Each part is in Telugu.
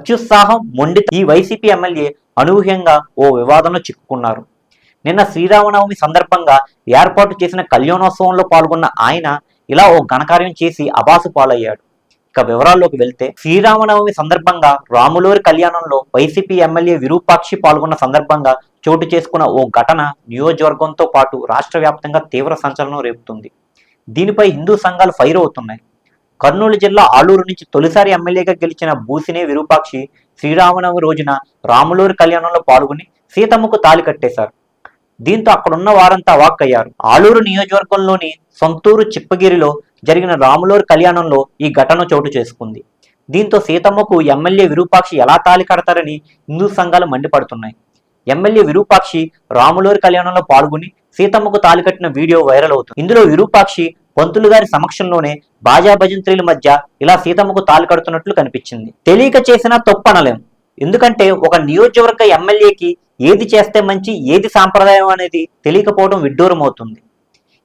అత్యుత్సాహం మొండి ఈ వైసీపీ ఎమ్మెల్యే అనూహ్యంగా ఓ వివాదంలో చిక్కుకున్నారు. నిన్న శ్రీరామనవమి సందర్భంగా ఏర్పాటు చేసిన కళ్యాణోత్సవంలో పాల్గొన్న ఆయన ఇలా ఓ ఘనకార్యం చేసి అబాసు పాలయ్యాడు. ఇక వివరాల్లోకి వెళ్తే శ్రీరామనవమి సందర్భంగా రాములూరి కళ్యాణంలో వైసీపీ ఎమ్మెల్యే విరూపాక్షి పాల్గొన్న సందర్భంగా చోటు చేసుకున్న ఓ ఘటన నియోజకవర్గంతో పాటు రాష్ట్ర వ్యాప్తంగా తీవ్ర సంచలనం రేపుతుంది. దీనిపై హిందూ సంఘాలు ఫైర్ అవుతున్నాయి. కర్నూలు జిల్లా ఆలూరు నుంచి తొలిసారి ఎమ్మెల్యేగా గెలిచిన బూసినే విరూపాక్షి శ్రీరామనవమి రోజున రాములూరి కళ్యాణంలో పాల్గొని సీతమ్మకు తాలి కట్టేశారు. దీంతో అక్కడున్న వారంతా వాక్కయ్యారు. ఆలూరు నియోజకవర్గంలోని సొంతూరు చిప్పగిరిలో జరిగిన రాములూరు కళ్యాణంలో ఈ ఘటన చోటు చేసుకుంది. దీంతో సీతమ్మకు ఎమ్మెల్యే విరూపాక్షి ఎలా తాలి కడతారని హిందూ సంఘాలు మండిపడుతున్నాయి. ఎమ్మెల్యే విరూపాక్షి రాములూరి కళ్యాణంలో పాల్గొని సీతమ్మకు తాలి కట్టిన వీడియో వైరల్ అవుతుంది. ఇందులో విరూపాక్షి పంతులు గారి సమక్షంలోనే బాజా భజంత్రీల మధ్య ఇలా సీతమ్మకు తాలి కడుతున్నట్లు కనిపించింది. తెలియక చేసినా తప్పు అనలేం ఎందుకంటే ఒక నియోజకవర్గ ఎమ్మెల్యేకి ఏది చేస్తే మంచి ఏది సాంప్రదాయం అనేది తెలియకపోవడం విడ్డూరం అవుతుంది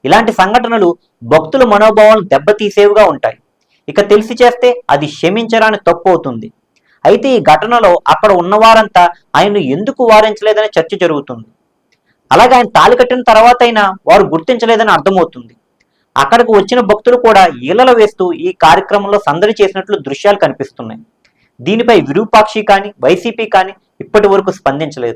ఇలాంటి సంఘటనలు భక్తుల మనోభావాలను దెబ్బతీసేవిగా ఉంటాయి. ఇక తెలిసి చేస్తే అది క్షమించరాని తప్పు అవుతుంది అయితే ఈ ఘటనలో అక్కడ ఉన్నవారంతా ఆయన్ను ఎందుకు వారించలేదనే చర్చ జరుగుతుంది. అలాగే ఆయన తాళి కట్టిన తర్వాత అయినా వారు గుర్తించలేదని అర్థమవుతుంది. అక్కడికి వచ్చిన భక్తులు కూడా ఈలలు వేస్తూ ఈ కార్యక్రమంలో సందడి చేసినట్లు దృశ్యాలు కనిపిస్తున్నాయి. దీనిపై విరూపాక్షి కానీ వైసీపీ కానీ ఇప్పటి వరకు స్పందించలేదు.